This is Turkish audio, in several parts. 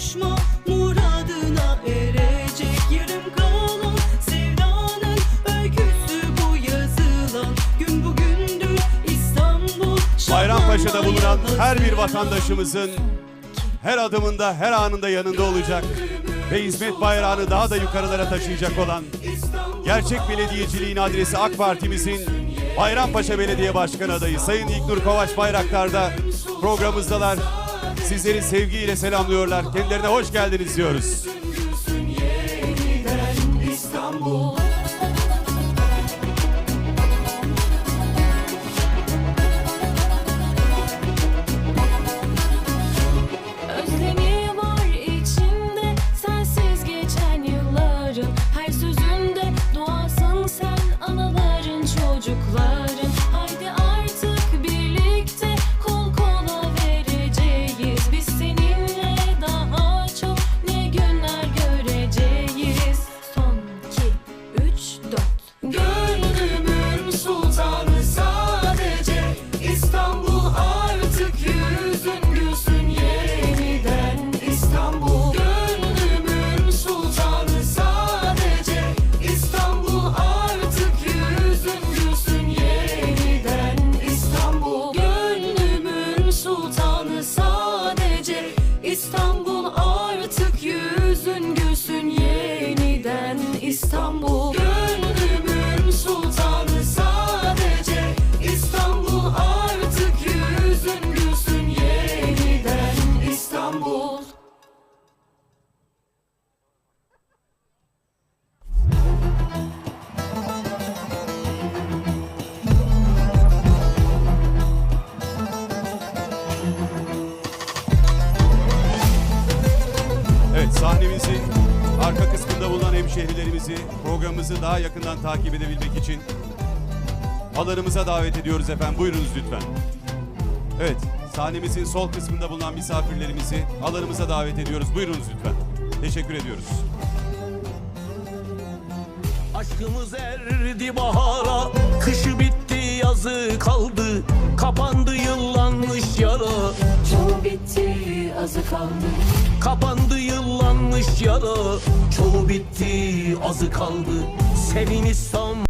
kavuşma muradına erecek yarım kalan sevdanın öyküsü bu yazılan gün bugündür İstanbul. Bayrampaşa'da bulunan her bir vatandaşımızın her adımında, her anında yanında olacak ve hizmet bayrağını daha da yukarılara taşıyacak olan gerçek belediyeciliğin adresi AK Parti'mizin Bayrampaşa Belediye Başkanı adayı Sayın İlknur Kovaç Bayraktar'da programımızdalar. Sizleri sevgiyle selamlıyorlar. Kendilerine hoş geldiniz diyoruz. İstanbul Evet sahnemizin arka kısmında bulunan hemşehrilerimizi programımızı daha yakından takip edebilmek için alanımıza davet ediyoruz efendim. Buyurunuz lütfen. Evet sahnemizin sol kısmında bulunan misafirlerimizi alanımıza davet ediyoruz. Buyurunuz lütfen. Teşekkür ediyoruz. Aşkımız erdi bahara Kışı bitti yazı kaldı Kapandı yıllanmış yara. Çoğu bitti azı kaldı. Kapandı yıllanmış yara. Çoğu bitti azı kaldı. Sevin İstanbul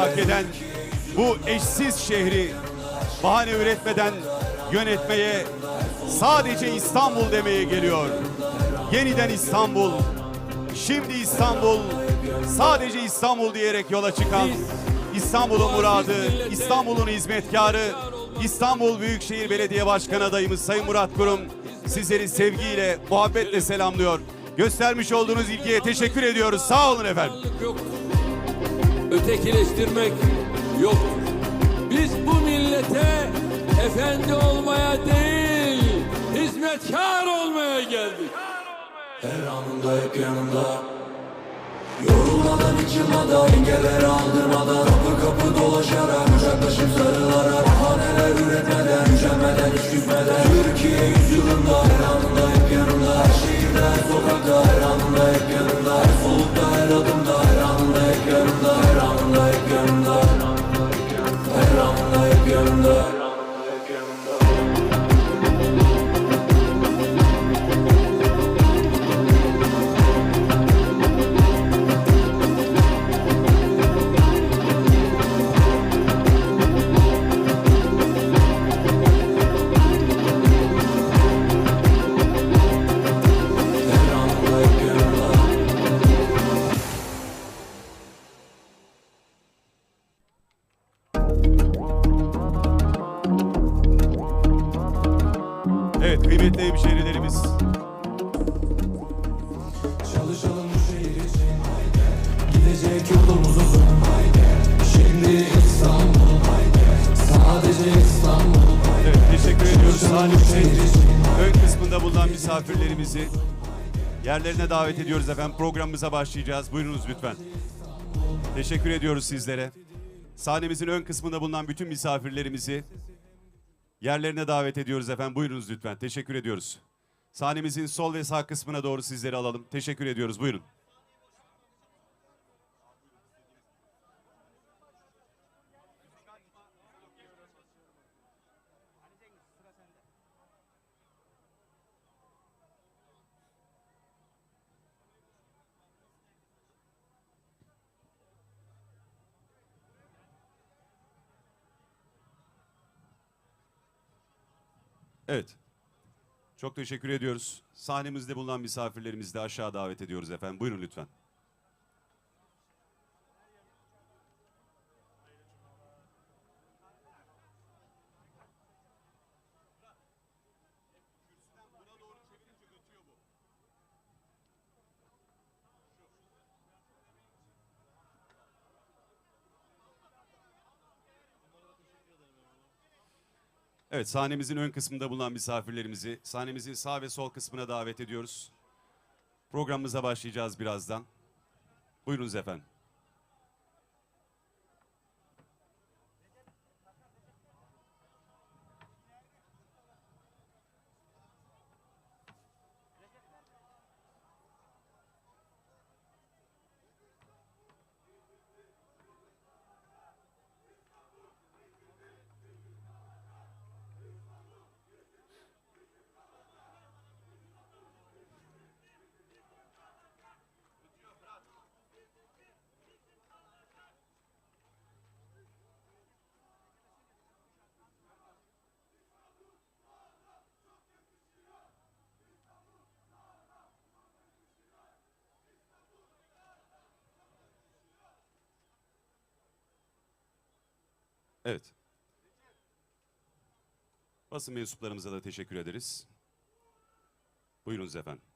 hak eden bu eşsiz şehri bahane üretmeden yönetmeye sadece İstanbul demeye geliyor. Yeniden İstanbul, şimdi İstanbul, sadece İstanbul diyerek yola çıkan İstanbul'un muradı, İstanbul'un hizmetkarı, İstanbul Büyükşehir Belediye Başkanı adayımız Sayın Murat Kurum sizleri sevgiyle, muhabbetle selamlıyor. Göstermiş olduğunuz ilgiye teşekkür ediyoruz. Sağ olun efendim. Ötekileştirmek yok. Biz bu millete efendi olmaya değil, hizmetkar olmaya geldik. Her anında hep yanında. Yorulmadan hiç yılmadan Engelleri aldırmadan Kapı kapı dolaşarak Kucaklaşıp sarılarak. Bahaneler üretmeden Gücenmeden hiç küsmeden Türkiye yüzyılında Her anında hep yanında. Her şehirde her sokakta Her anında hep yanında. Her solukta yanında bulunan misafirlerimizi yerlerine davet ediyoruz efendim. Programımıza başlayacağız. Buyurunuz lütfen. Teşekkür ediyoruz sizlere. Sahnemizin ön kısmında bulunan bütün misafirlerimizi yerlerine davet ediyoruz efendim. Buyurunuz lütfen. Teşekkür ediyoruz. Sahnemizin sol ve sağ kısmına doğru sizleri alalım. Teşekkür ediyoruz. Buyurun. Evet. Çok teşekkür ediyoruz. Sahnemizde bulunan misafirlerimizi de aşağı davet ediyoruz efendim. Buyurun lütfen. Evet sahnemizin ön kısmında bulunan misafirlerimizi sahnemizin sağ ve sol kısmına davet ediyoruz. Programımıza başlayacağız birazdan. Buyurunuz efendim. Evet. Basın mensuplarımıza da teşekkür ederiz. Buyurunuz efendim.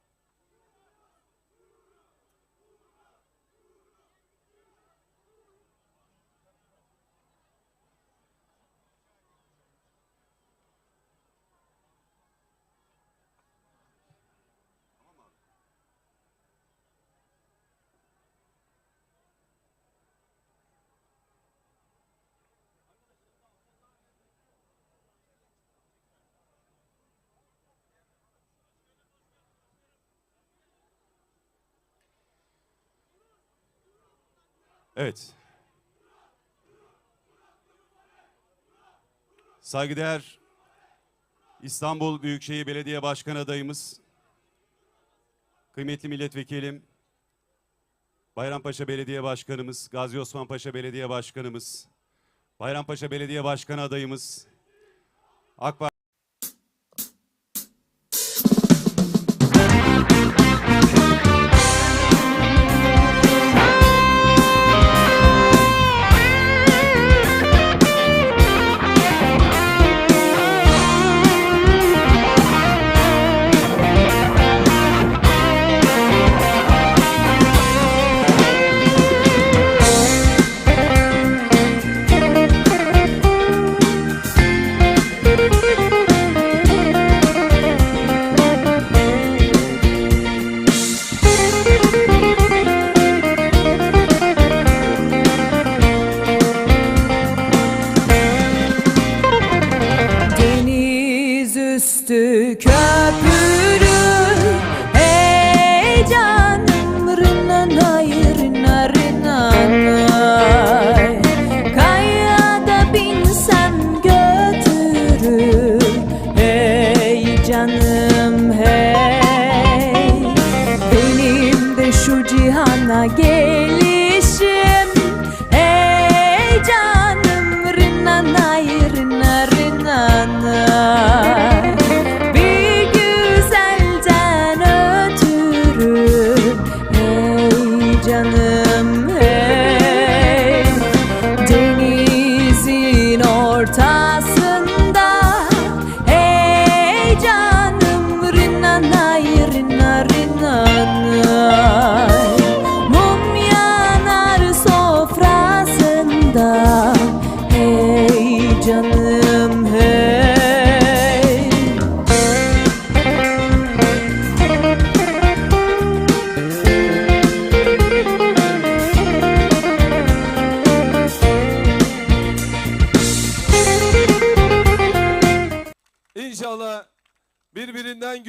Evet. Saygıdeğer İstanbul Büyükşehir Belediye Başkan adayımız, kıymetli milletvekilim, Bayrampaşa Belediye Başkanımız, Gazi Osman Paşa Belediye Başkanımız, Bayrampaşa Belediye Başkanı adayımız, AK Parti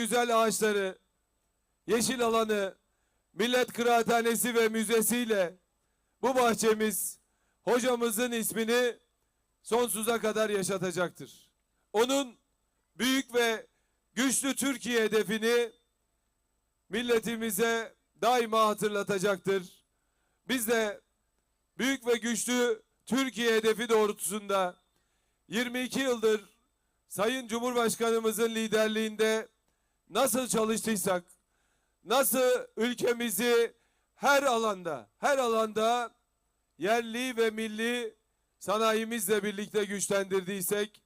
güzel ağaçları, yeşil alanı, Millet Kıraathanesi ve müzesiyle bu bahçemiz hocamızın ismini sonsuza kadar yaşatacaktır. Onun büyük ve güçlü Türkiye hedefini milletimize daima hatırlatacaktır. Biz de büyük ve güçlü Türkiye hedefi doğrultusunda 22 yıldır Sayın Cumhurbaşkanımızın liderliğinde nasıl çalıştıysak, nasıl ülkemizi her alanda, her alanda yerli ve milli sanayimizle birlikte güçlendirdiysek,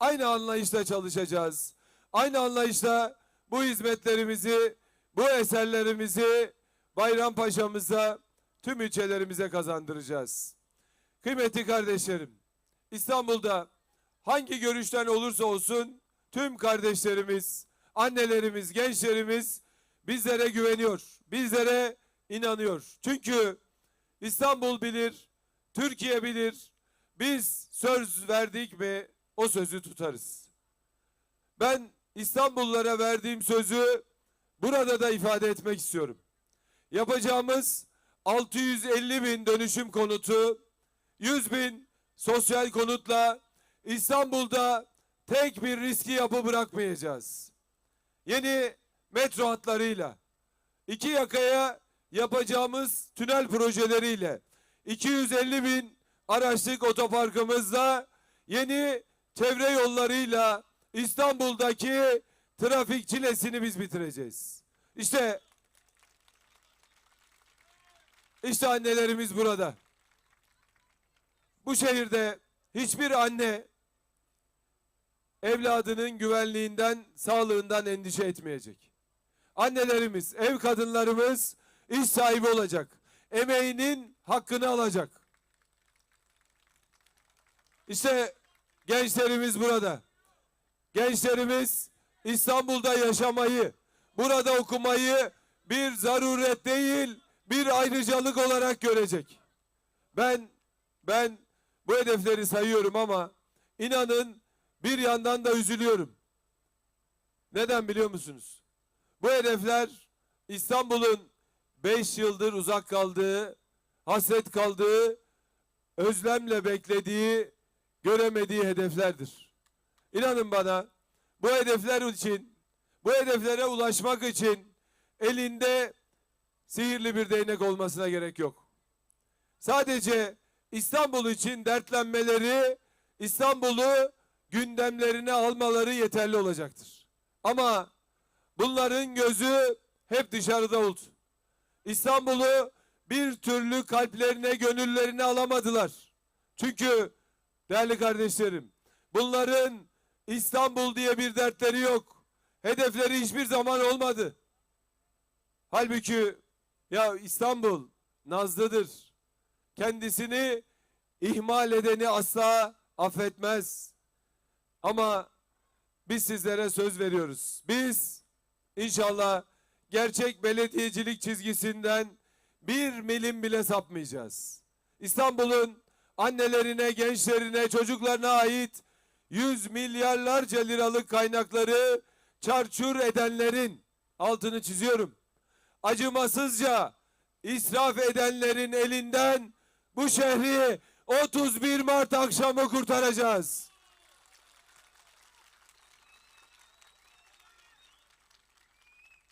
aynı anlayışla çalışacağız. Aynı anlayışla bu hizmetlerimizi, bu eserlerimizi Bayrampaşa'mıza, tüm ilçelerimize kazandıracağız. Kıymetli kardeşlerim, İstanbul'da hangi görüşten olursa olsun tüm kardeşlerimiz, annelerimiz, gençlerimiz bizlere güveniyor, bizlere inanıyor. Çünkü İstanbul bilir, Türkiye bilir. Biz söz verdik mi o sözü tutarız. Ben İstanbullulara verdiğim sözü burada da ifade etmek istiyorum. Yapacağımız 650 bin dönüşüm konutu, 100 bin sosyal konutla İstanbul'da tek bir riski yapı bırakmayacağız. Yeni metro hatlarıyla, iki yakaya yapacağımız tünel projeleriyle, 250 bin araçlık otoparkımızla, yeni çevre yollarıyla İstanbul'daki trafik çilesini biz bitireceğiz. İşte işte annelerimiz burada. Bu şehirde hiçbir anne evladının güvenliğinden, sağlığından endişe etmeyecek. Annelerimiz, ev kadınlarımız iş sahibi olacak. Emeğinin hakkını alacak. İşte gençlerimiz burada. Gençlerimiz İstanbul'da yaşamayı, burada okumayı bir zaruret değil, bir ayrıcalık olarak görecek. Ben ben bu hedefleri sayıyorum ama inanın bir yandan da üzülüyorum. Neden biliyor musunuz? Bu hedefler İstanbul'un 5 yıldır uzak kaldığı, hasret kaldığı, özlemle beklediği, göremediği hedeflerdir. İnanın bana bu hedefler için, bu hedeflere ulaşmak için elinde sihirli bir değnek olmasına gerek yok. Sadece İstanbul için dertlenmeleri, İstanbul'u gündemlerine almaları yeterli olacaktır. Ama bunların gözü hep dışarıda oldu. İstanbul'u bir türlü kalplerine, gönüllerine alamadılar. Çünkü değerli kardeşlerim, bunların İstanbul diye bir dertleri yok. Hedefleri hiçbir zaman olmadı. Halbuki ya İstanbul nazlıdır. Kendisini ihmal edeni asla affetmez. Ama biz sizlere söz veriyoruz. Biz inşallah gerçek belediyecilik çizgisinden bir milim bile sapmayacağız. İstanbul'un annelerine, gençlerine, çocuklarına ait yüz milyarlarca liralık kaynakları çarçur edenlerin altını çiziyorum. Acımasızca israf edenlerin elinden bu şehri 31 Mart akşamı kurtaracağız.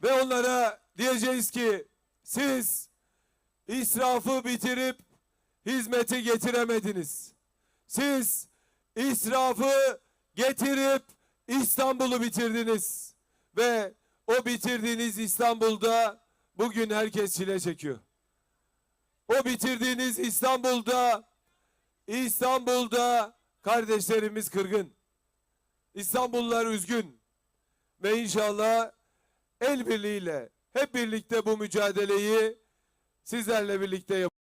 Ve onlara diyeceğiz ki siz israfı bitirip hizmeti getiremediniz. Siz israfı getirip İstanbul'u bitirdiniz. Ve o bitirdiğiniz İstanbul'da bugün herkes çile çekiyor. O bitirdiğiniz İstanbul'da İstanbul'da kardeşlerimiz kırgın. İstanbullular üzgün. Ve inşallah el birliğiyle hep birlikte bu mücadeleyi sizlerle birlikte yapacağız.